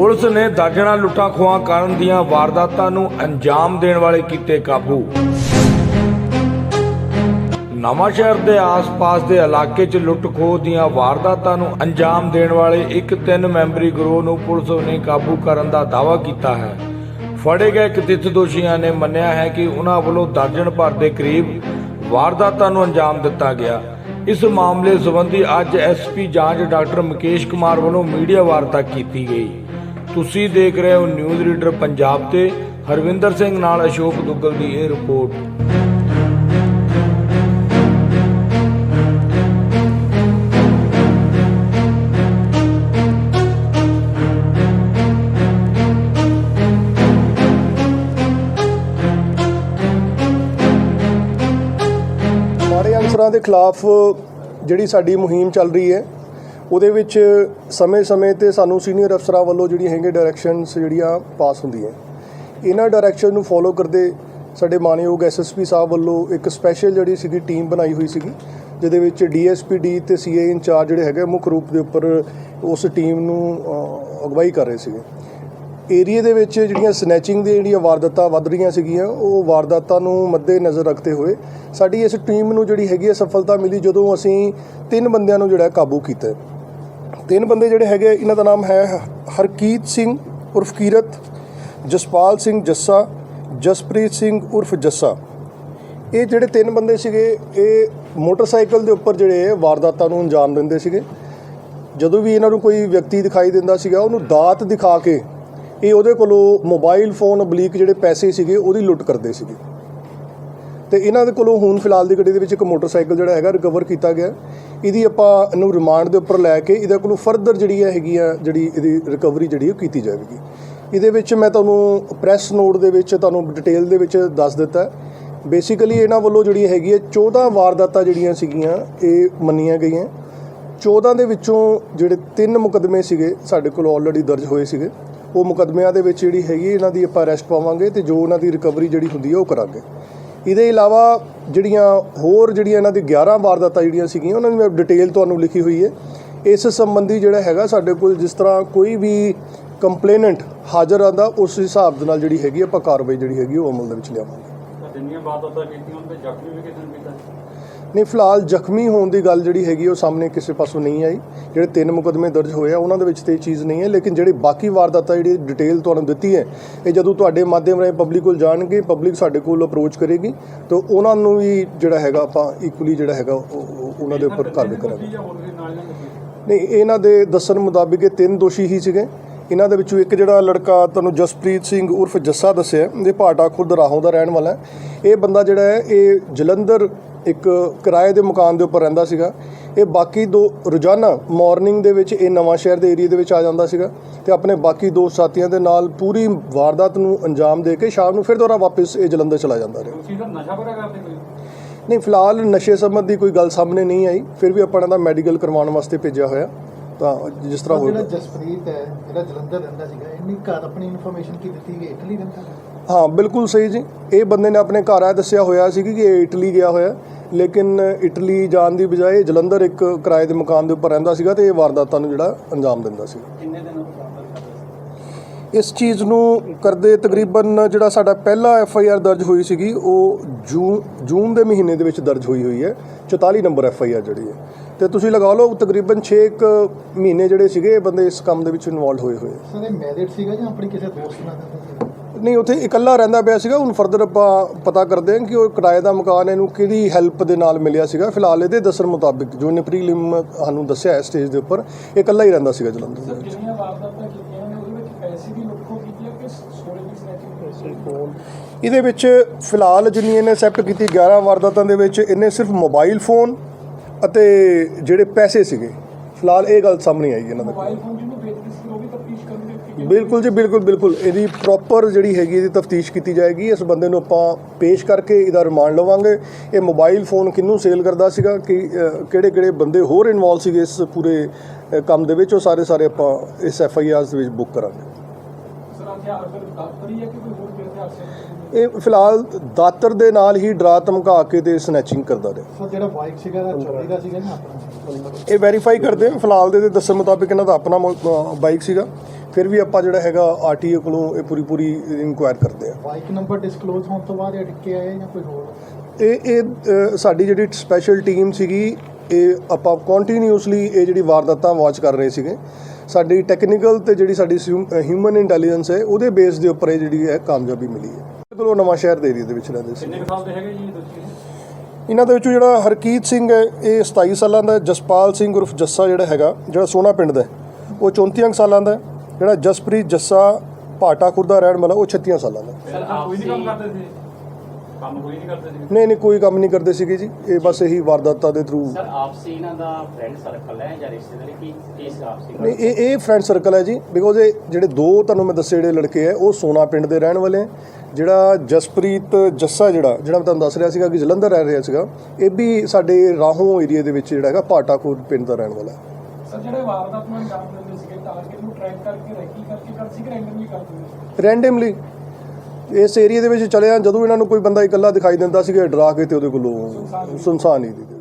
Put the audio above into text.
Police ਨੇ ਦਰਜਨਾਂ ਲੁੱਟਾਂ ਖੋਹਾਂ ਕਰਨ ਦੀਆਂ ਵਾਰਦਾਤਾਂ ਨੂੰ ਅੰਜਾਮ ਦੇਣ ਵਾਲੇ ਕੀਤੇ ਕਾਬੂ। ਨਵਾਂ ਸ਼ਹਿਰ ਦੇ ਆਸ-ਪਾਸ ਦੇ ਇਲਾਕੇ 'ਚ ਲੁੱਟ-ਖੋਹ ਦੀਆਂ ਵਾਰਦਾਤਾਂ ਨੂੰ ਅੰਜਾਮ ਦੇਣ ਵਾਲੇ ਇੱਕ ਤਿੰਨ ਮੈਂਬਰੀ ਗਰੋਹ ਨੂੰ ਪੁਲਿਸ ਨੇ ਕਾਬੂ ਕਰਨ ਦਾ ਦਾਅਵਾ ਕੀਤਾ ਹੈ। ਫੜੇ ਗਏ ਕਥਿਤ ਦੋਸ਼ੀਆਂ ਨੇ ਮੰਨਿਆ ਹੈ ਕਿ ਉਹਨਾਂ ਵੱਲੋਂ ਦਰਜਨ ਭਰ ਦੇ ਕਰੀਬ ਵਾਰਦਾਤਾਂ ਨੂੰ ਅੰਜਾਮ ਦਿੱਤਾ ਗਿਆ। ਇਸ ਮਾਮਲੇ ਸੰਬੰਧੀ ਅੱਜ ਐਸਪੀ ਜਾਂਚ ਡਾਕਟਰ ਮੁਕੇਸ਼ ਕੁਮਾਰ ਵੱਲੋਂ ਮੀਡੀਆ ਵਾਰਤਾ ਕੀਤੀ ਗਈ। ਤੁਸੀਂ ਦੇਖ ਰਹੇ ਹੋ ਨਿਊਜ਼ ਰੀਡਰ ਪੰਜਾਬ ਤੇ ਹਰਵਿੰਦਰ ਸਿੰਘ ਨਾਲ ਅਸ਼ੋਕ ਦੁੱਗਲ ਦੀ ਇਹ ਰਿਪੋਰਟ। ਮਾੜੇ ਅਨਸਰਾਂ ਦੇ ਖਿਲਾਫ ਜਿਹੜੀ ਸਾਡੀ ਮੁਹਿੰਮ ਚੱਲ ਰਹੀ ਹੈ ਉਹਦੇ ਵਿੱਚ ਸਮੇਂ-ਸਮੇਂ ਤੇ ਸਾਨੂੰ ਸੀਨੀਅਰ ਅਫਸਰਾਂ ਵੱਲੋਂ ਜਿਹੜੀਆਂ ਹੈਗੇ ਡਾਇਰੈਕਸ਼ਨਸ ਜਿਹੜੀਆਂ ਪਾਸ ਹੁੰਦੀਆਂ ਇਹਨਾਂ ਡਾਇਰੈਕਸ਼ਨ ਨੂੰ ਫੋਲੋ ਕਰਦੇ ਸਾਡੇ ਮਾਨਯੋਗ ਐਸਐਸਪੀ ਸਾਹਿਬ ਵੱਲੋਂ ਇੱਕ ਸਪੈਸ਼ਲ ਜਿਹੜੀ ਸੀਗੀ ਟੀਮ ਬਣਾਈ ਹੋਈ ਸੀਗੀ, ਜਿਹਦੇ ਵਿੱਚ ਡੀਐਸਪੀਡੀ ਤੇ ਸੀਏ ਇੰਚਾਰਜ ਜਿਹੜੇ ਹੈਗੇ ਮੁੱਖ ਰੂਪ ਦੇ ਉੱਪਰ ਉਸ ਟੀਮ ਨੂੰ ਅਗਵਾਈ ਕਰ ਰਹੇ ਸੀਗੇ। ਏਰੀਏ ਦੇ ਵਿੱਚ ਜਿਹੜੀਆਂ ਸਨੈਚਿੰਗ ਦੀਆਂ ਜਿਹੜੀਆਂ ਵਾਰਦਾਤਾਂ ਵੱਧ ਰਹੀਆਂ ਸੀਗੀਆਂ, ਉਹ ਵਾਰਦਾਤਾਂ ਨੂੰ ਮੱਦੇ ਨਜ਼ਰ ਰੱਖਦੇ ਹੋਏ ਸਾਡੀ ਇਸ ਟੀਮ ਨੂੰ ਜਿਹੜੀ ਹੈਗੀ ਹੈ ਸਫਲਤਾ ਮਿਲੀ ਜਦੋਂ ਅਸੀਂ ਤਿੰਨ ਬੰਦਿਆਂ ਨੂੰ ਜਿਹੜਾ ਕਾਬੂ ਕੀਤਾ ਤਿੰਨ ਬੰਦੇ ਜਿਹੜੇ ਹੈਗੇ ਇਹਨਾਂ ਦਾ ਨਾਮ ਹੈ ਹਰਕੀਤ ਸਿੰਘ ਉਰਫ ਕੀਰਤ, ਜਸਪਾਲ ਸਿੰਘ ਜੱਸਾ, ਜਸਪ੍ਰੀਤ ਸਿੰਘ ਉਰਫ ਜੱਸਾ। ਇਹ ਜਿਹੜੇ ਤਿੰਨ ਬੰਦੇ ਸੀਗੇ, ਇਹ ਮੋਟਰਸਾਈਕਲ ਦੇ ਉੱਪਰ ਜਿਹੜੇ ਵਾਰਦਾਤਾਂ ਨੂੰ ਅੰਜਾਮ ਦਿੰਦੇ ਸੀਗੇ। ਜਦੋਂ ਵੀ ਇਹਨਾਂ ਨੂੰ ਕੋਈ ਵਿਅਕਤੀ ਦਿਖਾਈ ਦਿੰਦਾ ਸੀਗਾ, ਉਹਨੂੰ ਦਾਤ ਦਿਖਾ ਕੇ ਇਹ ਉਹਦੇ ਕੋਲੋਂ ਮੋਬਾਈਲ ਫੋਨ ਅਬਲੀਕ ਜਿਹੜੇ ਪੈਸੇ ਸੀਗੇ, ਉਹਦੀ ਲੁੱਟ ਕਰਦੇ ਸੀਗੇ। ਤੇ ਇਹਨਾਂ ਦੇ ਕੋਲੋਂ ਹੁਣ ਫਿਲਹਾਲ ਦੀ ਗੱਡੀ ਦੇ ਵਿੱਚ ਇੱਕ ਮੋਟਰਸਾਈਕਲ ਜਿਹੜਾ ਹੈਗਾ ਰਿਕਵਰ ਕੀਤਾ ਗਿਆ। ਇਹਦੀ ਆਪਾਂ ਨੂੰ ਰਿਮਾਂਡ ਦੇ ਉੱਪਰ ਲੈ ਕੇ ਇਹਦੇ ਕੋਲੋਂ ਫਰਦਰ ਜਿਹੜੀ ਹੈਗੀ ਆ, ਜਿਹੜੀ ਇਹਦੀ ਰਿਕਵਰੀ ਜਿਹੜੀ ਉਹ ਕੀਤੀ ਜਾਵੇਗੀ। ਇਹਦੇ ਵਿੱਚ ਮੈਂ ਤੁਹਾਨੂੰ ਪ੍ਰੈਸ ਨੋਟ ਦੇ ਵਿੱਚ ਤੁਹਾਨੂੰ ਡਿਟੇਲ ਦੇ ਵਿੱਚ ਦੱਸ ਦਿੱਤਾ। ਬੇਸਿਕਲੀ ਇਹਨਾਂ ਵੱਲੋਂ ਜਿਹੜੀ ਹੈਗੀ ਹੈ 14 ਵਾਰਦਾਤਾਂ ਜਿਹੜੀਆਂ ਸੀਗੀਆਂ, ਇਹ ਮੰਨੀਆਂ ਗਈਆਂ। 14 ਦੇ ਵਿੱਚੋਂ ਜਿਹੜੇ ਤਿੰਨ ਮੁਕਦਮੇ ਸੀਗੇ ਸਾਡੇ ਕੋਲ ਆਲਰੇਡੀ ਦਰਜ ਹੋਏ ਸੀਗੇ। ਉਹ ਮੁਕਦਮਿਆਂ ਦੇ ਵਿੱਚ ਜਿਹੜੀ ਹੈਗੀ ਇਹਨਾਂ ਦੀ ਆਪਾਂ ਅਰੈਸਟ ਪਾਵਾਂਗੇ ਤੇ ਜੋ ਉਹਨਾਂ ਦੀ ਰਿਕਵਰੀ ਜਿਹੜੀ ਹੁੰਦੀ ਹੈ ਉਹ ਕਰਾਂਗੇ। ਇਹਦੇ ਇਲਾਵਾ ਜਿਹੜੀਆਂ ਹੋਰ ਜਿਹੜੀਆਂ ਇਹਨਾਂ ਦੀ 11 ਵਾਰਦਾਤਾਂ ਜਿਹੜੀਆਂ ਸੀਗੀਆਂ, ਉਹਨਾਂ ਦੀ ਮੈਂ ਡਿਟੇਲ ਤੁਹਾਨੂੰ ਲਿਖੀ ਹੋਈ ਹੈ। ਇਸ ਸੰਬੰਧੀ ਜਿਹੜਾ ਹੈਗਾ ਸਾਡੇ ਕੋਲ ਜਿਸ ਤਰ੍ਹਾਂ ਕੋਈ ਵੀ ਕੰਪਲੇਨੈਂਟ ਹਾਜ਼ਰ ਆਂਦਾ ਉਸ ਹਿਸਾਬ ਦੇ ਨਾਲ ਜਿਹੜੀ ਹੈਗੀ ਆਪਾਂ ਕਾਰਵਾਈ ਜਿਹੜੀ ਹੈਗੀ ਉਹ ਅਮਲ ਦੇ ਵਿੱਚ ਲਿਆਵਾਂਗੇ। ਜਿੰਨੀਆਂ ਵਾਰਦਾਤਾਂ ਕੀਤੀਆਂ ਉਹਨਾਂ ਤੇ ਜ਼ਖਮੀ ਵੀ ਕਿਸੇ ਨੇ ਕੀਤਾ ਨਹੀਂ ਫਿਲਹਾਲ ਜ਼ਖਮੀ ਹੋਣ ਦੀ ਗੱਲ ਜਿਹੜੀ ਹੈਗੀ ਉਹ ਸਾਹਮਣੇ ਕਿਸੇ ਪਾਸੋਂ ਨਹੀਂ ਆਈ। ਜਿਹੜੇ ਤਿੰਨ ਮੁਕਦਮੇ ਦਰਜ ਹੋਏ ਆ ਉਹਨਾਂ ਦੇ ਵਿੱਚ ਤੇ ਇਹ ਚੀਜ਼ ਨਹੀਂ ਹੈ ਲੇਕਿਨ ਜਿਹੜੀ ਬਾਕੀ ਵਾਰਦਾਤਾਂ ਜਿਹੜੀ ਡਿਟੇਲ ਤੁਹਾਨੂੰ ਦਿੱਤੀ ਹੈ ਇਹ ਜਦੋਂ ਤੁਹਾਡੇ ਮਾਧਿਅਮ ਰਾਹੀਂ ਪਬਲਿਕ ਕੋਲ ਜਾਣਗੇ ਪਬਲਿਕ ਸਾਡੇ ਕੋਲ ਅਪਰੋਚ ਕਰੇਗੀ ਤਾਂ ਉਹਨਾਂ ਨੂੰ ਵੀ ਜਿਹੜਾ ਹੈਗਾ ਆਪਾਂ ਇਕੁਅਲੀ ਜਿਹੜਾ ਹੈਗਾ ਉਹ- ਉਹ- ਉਹਨਾਂ ਦੇ ਉੱਪਰ ਕਾਰਵਾਈ ਕਰਾਂਗੇ। ਨਹੀਂ ਇਹਨਾਂ ਦੇ ਦੱਸਣ ਮੁਤਾਬਿਕ ਇਹ ਤਿੰਨ ਦੋਸ਼ੀ ਹੀ ਸੀਗੇ। ਇਹਨਾਂ ਦੇ ਵਿੱਚੋਂ ਇੱਕ ਜਿਹੜਾ ਲੜਕਾ ਤੁਹਾਨੂੰ ਜਸਪ੍ਰੀਤ ਸਿੰਘ ਉਰਫ ਜੱਸਾ ਦੱਸਿਆ ਇਹ ਭਾਟਾ ਖੁਰਦ ਰਾਹੋਂ ਦਾ ਰਹਿਣ ਵਾਲਾ ਹੈ। ਇਹ ਬੰਦਾ ਜਿਹੜਾ ਹੈ ਇਹ ਜਲੰਧਰ ਇੱਕ ਕਿਰਾਏ ਦੇ ਮਕਾਨ ਦੇ ਉੱਪਰ ਰਹਿੰਦਾ ਸੀਗਾ। ਇਹ ਬਾਕੀ ਦੋ ਰੋਜ਼ਾਨਾ ਮਾਰਨਿੰਗ ਦੇ ਵਿੱਚ ਇਹ ਨਵਾਂ ਸ਼ਹਿਰ ਦੇ ਏਰੀਆ ਦੇ ਵਿੱਚ ਆ ਜਾਂਦਾ ਸੀਗਾ ਤੇ ਆਪਣੇ ਬਾਕੀ ਦੋ ਸਾਥੀਆਂ ਦੇ ਨਾਲ ਪੂਰੀ ਵਾਰਦਾਤ ਨੂੰ ਅੰਜਾਮ ਦੇ ਕੇ ਸ਼ਾਮ ਨੂੰ ਫਿਰ ਦੁਬਾਰਾ ਵਾਪਸ ਇਹ ਜਲੰਧਰ ਚਲਾ ਜਾਂਦਾ ਰਿਹਾ। ਨਸ਼ਾ ਕਰਦੇ ਕੋਈ? ਨਹੀਂ ਫਿਲਹਾਲ ਨਸ਼ੇ ਸੰਬੰਧੀ ਕੋਈ ਗੱਲ ਸਾਹਮਣੇ ਨਹੀਂ ਆਈ। ਫਿਰ ਵੀ ਆਪਾਂ ਇਹਨਾਂ ਦਾ ਮੈਡੀਕਲ ਕਰਵਾਉਣ ਵਾਸਤੇ ਭੇਜਿਆ ਹੋਇਆ। ਤਾਂ ਜਿਸ ਤਰ੍ਹਾਂ ਜਿਹੜਾ ਜਸਪ੍ਰੀਤ ਹੈ ਜਿਹੜਾ ਜਲੰਧਰ ਰਹਿੰਦਾ ਸੀਗਾ ਇਹਨੇ ਘਰ ਆਪਣੀ ਇਨਫੋਰਮੇਸ਼ਨ ਕੀ ਦਿੱਤੀ ਕਿ ਇਟਲੀ ਰਹਿੰਦਾ ਹੈ? ਹਾਂ ਬਿਲਕੁਲ ਸਹੀ ਜੀ। ਇਹ ਬੰਦੇ ਨੇ ਆਪਣੇ ਘਰ ਆ ਦੱਸਿਆ ਹੋਇਆ ਸੀ ਕਿ ਇਹ ਇਟਲੀ ਗਿਆ ਹੋਇਆ। ਲੇਕਿਨ ਇਟਲੀ ਜਾਣ ਦੀ ਬਜਾਏ ਜਲੰਧਰ ਇੱਕ ਕਿਰਾਏ ਦੇ ਮਕਾਨ ਦੇ ਉੱਪਰ ਰਹਿੰਦਾ ਸੀਗਾ ਤੇ ਇਹ ਵਾਰਦਾਤਾਂ ਨੂੰ ਜਿਹੜਾ ਅੰਜਾਮ ਦਿੰਦਾ ਸੀ। ਕਿੰਨੇ ਦਿਨ ਇਸ ਚੀਜ਼ ਨੂੰ ਕਰਦੇ ਤਕਰੀਬਨ ਜਿਹੜਾ ਸਾਡਾ ਪਹਿਲਾ ਐਫ ਆਈ ਆਰ ਦਰਜ ਹੋਈ ਸੀਗੀ ਉਹ ਜੂਨ ਜੂਨ ਦੇ ਮਹੀਨੇ ਦੇ ਵਿੱਚ ਦਰਜ ਹੋਈ ਹੋਈ ਹੈ। 44 ਨੰਬਰ ਐਫ ਆਈ ਆਰ ਜਿਹੜੀ ਹੈ। ਤੇ ਤੁਸੀਂ ਲਗਾ ਲਓ ਤਕਰੀਬਨ 6 ਮਹੀਨੇ ਜਿਹੜੇ ਸੀਗੇ ਬੰਦੇ ਇਸ ਕੰਮ ਦੇ ਵਿੱਚ ਇਨਵੋਲਡ ਹੋਏ ਹੋਏ। ਸਰ ਇਹ ਮੈਰਿਡ ਸੀਗਾ ਜਾਂ ਆਪਣੀ ਕਿਸੇ ਦੋਸਤ ਨਾਲ ਨਹੀਂ ਉੱਥੇ ਇਕੱਲਾ ਰਹਿੰਦਾ ਪਿਆ ਸੀਗਾ ਹੁਣ ਫਰਦਰ ਆਪਾਂ ਪਤਾ ਕਰਦੇ ਹਾਂ ਕਿ ਉਹ ਕਿਰਾਏ ਦਾ ਮਕਾਨ ਇਹਨੂੰ ਕਿਹਦੀ ਹੈਲਪ ਦੇ ਨਾਲ ਮਿਲਿਆ ਸੀਗਾ। ਫਿਲਹਾਲ ਇਹਦੇ ਦੱਸਣ ਮੁਤਾਬਿਕ ਜੋ ਨੇ ਪ੍ਰੀਲਿਮ ਸਾਨੂੰ ਦੱਸਿਆ ਹੈ ਸਟੇਜ ਦੇ ਉੱਪਰ ਇਹ ਇਕੱਲਾ ਹੀ ਰਹਿੰਦਾ ਸੀਗਾ ਜਲੰਧਰ ਦੇ ਵਿੱਚ। ਦੀ ਕੀਤੀ ਹੈ ਕਿ ਸੋਨੇ ਦੀ ਸਨੈਚਿੰਗ ਇਹਦੇ ਵਿੱਚ ਫਿਲਹਾਲ ਜਿੰਨੀ ਇਹਨੇ ਐਕਸੈਪਟ ਕੀਤੀ 11 ਵਾਰਦਾਤਾਂ ਦੇ ਵਿੱਚ ਇਹਨੇ ਸਿਰਫ ਮੋਬਾਈਲ ਫੋਨ ਅਤੇ ਜਿਹੜੇ ਪੈਸੇ ਸੀਗੇ ਫਿਲਹਾਲ ਇਹ ਗੱਲ ਸਾਹਮਣੇ ਆਈ ਇਹਨਾਂ ਦਾ ਮੋਬਾਈਲ ਫੋਨ ਜਿਹਨੂੰ ਵੇਚਦੇ ਸੀ ਉਹ ਵੀ ਤਫਤੀਸ਼ ਕਰਨਗੇ ਕਿ ਬਿਲਕੁਲ ਜੀ ਬਿਲਕੁਲ ਬਿਲਕੁਲ। ਇਹਦੀ ਪ੍ਰੋਪਰ ਜਿਹੜੀ ਹੈਗੀ ਇਹਦੀ ਤਫਤੀਸ਼ ਕੀਤੀ ਜਾਏਗੀ। ਇਸ ਬੰਦੇ ਨੂੰ ਆਪਾਂ ਪੇਸ਼ ਕਰਕੇ ਇਹਦਾ ਰਿਮਾਂਡ ਲਵਾਂਗੇ। ਇਹ ਮੋਬਾਈਲ ਫੋਨ ਕਿਹਨੂੰ ਸੇਲ ਕਰਦਾ ਸੀਗਾ ਕਿ ਕਿਹੜੇ ਕਿਹੜੇ ਬੰਦੇ ਹੋਰ ਇਨਵੋਲ ਸੀਗੇ ਇਸ ਪੂਰੇ ਕੰਮ ਦੇ ਵਿੱਚ ਉਹ ਸਾਰੇ ਸਾਰੇ ਆਪਾਂ ਇਸ ਐਫ ਆਈ ਆਰਸ ਦੇ ਵਿੱਚ ਬੁੱਕ ਕਰਾਂਗੇ। ਇਹ ਫਿਲਹਾਲ ਦਾਤਰ ਦੇ ਨਾਲ ਹੀ ਡਰਾ ਧਮਕਾ ਕੇ ਤੇ ਸਨੈਚਿੰਗ ਕਰਦਾ ਰਿਹਾ। ਸਰ ਜਿਹੜਾ ਬਾਈਕ ਸੀਗਾ ਦਾ ਚੋਰੀ ਦਾ ਸੀਗਾ ਨਾ ਆਪਣਾ? ਇਹ ਵੈਰੀਫਾਈ ਕਰਦੇ ਹਾਂ ਫਿਲਹਾਲ ਦੇ ਦੱਸਣ ਮੁਤਾਬਿਕ ਇਹਨਾਂ ਦਾ ਆਪਣਾ ਬਾਈਕ ਸੀਗਾ। ਫਿਰ ਵੀ ਆਪਾਂ ਜਿਹੜਾ ਹੈਗਾ ਆਰਟੀਏ ਕੋਲੋਂ ਇਹ ਪੂਰੀ ਪੂਰੀ ਇਨਕੁਆਇਰ ਕਰਦੇ ਆ ਬਾਈਕ ਨੰਬਰ ਡਿਸਕਲੋਜ਼ ਹੋਣ ਤੋਂ ਬਾਅਦ ਇਹ ਅਟਕੇ ਆਏ ਜਾਂ ਕੋਈ ਹੋਰ? ਇਹ ਇਹ ਸਾਡੀ ਜਿਹੜੀ ਸਪੈਸ਼ਲ ਟੀਮ ਸੀਗੀ ਇਹ ਆਪਾਂ ਕੰਟੀਨਿਊਸਲੀ ਇਹ ਜਿਹੜੀ ਵਾਰਦਾਤਾਂ ਵਾਚ ਕਰ ਰਹੇ ਸੀਗੇ। ਸਾਡੀ ਟੈਕਨੀਕਲ ਤੇ ਜਿਹੜੀ ਸਾਡੀ ਹਿਊਮਨ ਇੰਟੈਲੀਜੈਂਸ ਹੈ ਉਹਦੇ ਬੇਸ ਦੇ ਉੱਪਰ ਇਹ ਜਿਹੜੀ ਹੈ ਕਾਮਯਾਬੀ ਮਿਲੀ ਹੈ। ਬਿਲਕੁਲ ਉਹ ਨਵਾਂ ਸ਼ਹਿਰ ਦੇ ਏਰੀਆ ਦੇ ਵਿੱਚ ਰਹਿੰਦੇ ਸੀ। ਕਿੰਨੇ ਸਾਲ ਦੇ ਹੈਗੇ ਜੀ ਦੋਸ਼ੀ ਇਹਨਾਂ ਦੇ ਵਿੱਚੋਂ ਜਿਹੜਾ ਹਰਕੀਤ ਸਿੰਘ ਹੈ ਇਹ 27 ਸਾਲਾਂ ਦਾ। ਜਸਪਾਲ ਸਿੰਘ ਉਰਫ ਜੱਸਾ ਜਿਹੜਾ ਹੈਗਾ ਜਿਹੜਾ ਸੋਨਾ ਪਿੰਡ ਦਾ ਉਹ 34 ਕੁ ਸਾਲਾਂ ਦਾ ਹੈ। ਜਿਹੜਾ ਜਸਪ੍ਰੀਤ ਜੱਸਾ ਭਾਟਾ ਖੁਰਦਾ ਰਹਿਣ ਵਾਲਾ ਉਹ 36 ਸਾਲਾਂ ਦਾ ਕੋਈ ਨਹੀਂ ਕੰਮ ਕਰਦੇ ਸੀ। ਕੰਮ ਕੋਈ ਨਹੀਂ ਕਰਦੇ ਸੀ ਨਹੀਂ ਨਹੀਂ ਕੋਈ ਕੰਮ ਨਹੀਂ ਕਰਦੇ ਸੀਗੇ ਜੀ। ਇਹ ਬਸ ਇਹੀ ਵਾਰਦਾਤਾਂ ਦੇ ਥਰੂ ਸਰ ਆਪਸੀ ਇਹਨਾਂ ਦਾ ਫਰੈਂਡ ਸਰਕਲ ਹੈ ਜਾਂ ਰਿਸ਼ਤੇਦਾਰੀ ਕੀ ਕੇਸ ਆਪਸੀ ਨਹੀਂ ਇਹ ਇਹ ਫਰੈਂਡ ਸਰਕਲ ਹੈ ਜੀ। ਬਿਕੋਜ਼ ਇਹ ਜਿਹੜੇ ਦੋ ਤੁਹਾਨੂੰ ਮੈਂ ਦੱਸੇ ਜਿਹੜੇ ਲੜਕੇ ਹੈ ਉਹ ਸੋਨਾ ਪਿੰਡ ਦੇ ਰਹਿਣ ਵਾਲੇ ਹੈ। ਜਿਹੜਾ ਜਸਪ੍ਰੀਤ ਜੱਸਾ ਜਿਹੜਾ ਜਿਹੜਾ ਮੈਂ ਤੁਹਾਨੂੰ ਦੱਸ ਰਿਹਾ ਸੀਗਾ ਕਿ ਜਲੰਧਰ ਰਹਿ ਰਿਹਾ ਸੀਗਾ ਇਹ ਵੀ ਸਾਡੇ ਰਾਹੋਂ ਏਰੀਆ ਦੇ ਵਿੱਚ ਜਿਹੜਾ ਹੈਗਾ ਭਾਟਾਕੋਟ ਪਿੰਡ ਦਾ ਰਹਿਣ ਵਾਲਾ ਹੈ। ਸਰ ਜਿਹੜੇ ਵਾਰਦਾਤ ਨੂੰ ਅੰਜਾਮ ਦਿੰਦੇ ਸੀਗੇ ਟਾਰਗੇਟ ਨੂੰ ਟਰੈਕ ਕਰਕੇ ਰੈਕੀ ਕਰਕੇ ਕਰਦੇ ਸੀ ਕਿ ਰੈਂਡਮਲੀ ਕਰਦੇ ਸੀ ਰੈਂਡਮਲੀ ਇਸ ਏਰੀਆ ਦੇ ਵਿੱਚ ਚਲਿਆ ਜਦੋਂ ਇਹਨਾਂ ਨੂੰ ਕੋਈ ਬੰਦਾ ਇਕੱਲਾ ਦਿਖਾਈ ਦਿੰਦਾ ਸੀਗਾ ਡਰਾ ਕੇ ਤੇ ਉਹਦੇ ਕੋਲੋਂ ਸੁਨਸਾਨ ਹੀ ਦੇ